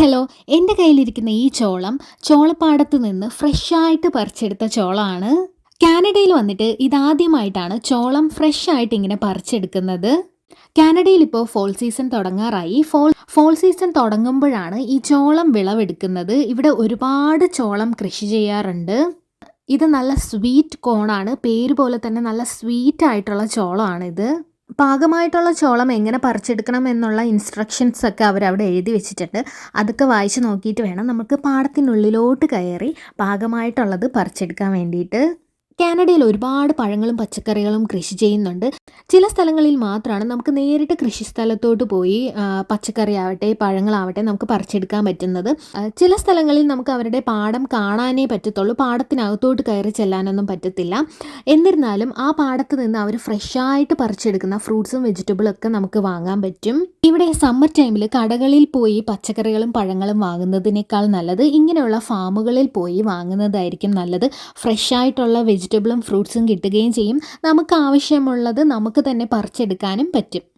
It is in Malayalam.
ഹലോ എന്റെ കയ്യിലിരിക്കുന്ന ഈ ചോളം ചോളപ്പാടത്ത് നിന്ന് ഫ്രഷായിട്ട് പറിച്ചെടുത്ത ചോളമാണ് കാനഡയിൽ വന്നിട്ട് ഇതാദ്യമായിട്ടാണ് ചോളം ഫ്രഷ് ആയിട്ട് ഇങ്ങനെ പറിച്ചെടുക്കുന്നത്. കാനഡയിൽ ഇപ്പോൾ ഫോൾ സീസൺ തുടങ്ങാറായി. ഫോൾ ഫോൾ സീസൺ തുടങ്ങുമ്പോഴാണ് ഈ ചോളം വിളവെടുക്കുന്നത്. ഇവിടെ ഒരുപാട് ചോളം കൃഷി ചെയ്യാറുണ്ട്. ഇത് നല്ല സ്വീറ്റ് കോണാണ് പേര് പോലെ തന്നെ നല്ല സ്വീറ്റ് ആയിട്ടുള്ള ചോളമാണിത് പാകമായിട്ടുള്ള ചോളം എങ്ങനെ പറിച്ചെടുക്കണം എന്നുള്ള ഇൻസ്ട്രക്ഷൻസ് ഒക്കെ അവർ അവിടെ എഴുതി വെച്ചിട്ടുണ്ട്. അതൊക്കെ വായിച്ച് നോക്കിയിട്ട് വേണം നമുക്ക് പാടത്തിനുള്ളിലോട്ട് കയറി പാകമായിട്ടുള്ളത് പറിച്ചെടുക്കാൻ വേണ്ടിയിട്ട്. കാനഡയിൽ ഒരുപാട് പഴങ്ങളും പച്ചക്കറികളും കൃഷി ചെയ്യുന്നുണ്ട്. ചില സ്ഥലങ്ങളിൽ മാത്രമാണ് നമുക്ക് നേരിട്ട് കൃഷി സ്ഥലത്തോട്ട് പോയി പച്ചക്കറി ആവട്ടെ പഴങ്ങളാവട്ടെ നമുക്ക് പറിച്ചെടുക്കാൻ പറ്റുന്നത്. ചില സ്ഥലങ്ങളിൽ നമുക്ക് അവരുടെ പാടം കാണാനേ പറ്റത്തുള്ളൂ. പാടത്തിനകത്തോട്ട് കയറി ചെല്ലാനൊന്നും പറ്റത്തില്ല. എന്നിരുന്നാലും ആ പാടത്ത് നിന്ന് അവർ ഫ്രഷായിട്ട് പറിച്ചെടുക്കുന്ന ഫ്രൂട്ട്സും വെജിറ്റബിളും ഒക്കെ നമുക്ക് വാങ്ങാൻ പറ്റും. ഇവിടെ സമ്മർ ടൈമിൽ കടകളിൽ പോയി പച്ചക്കറികളും പഴങ്ങളും വാങ്ങുന്നതിനേക്കാൾ നല്ലത് ഇങ്ങനെയുള്ള ഫാമുകളിൽ പോയി വാങ്ങുന്നതായിരിക്കും നല്ലത്. ഫ്രഷ് ആയിട്ടുള്ള വെജിറ്റബിളും ഫ്രൂട്ട്സും കിട്ടുകയും ചെയ്യും. നമുക്ക് ആവശ്യമുള്ളത് നമുക്ക് തന്നെ പറിച്ചെടുക്കാനും പറ്റും.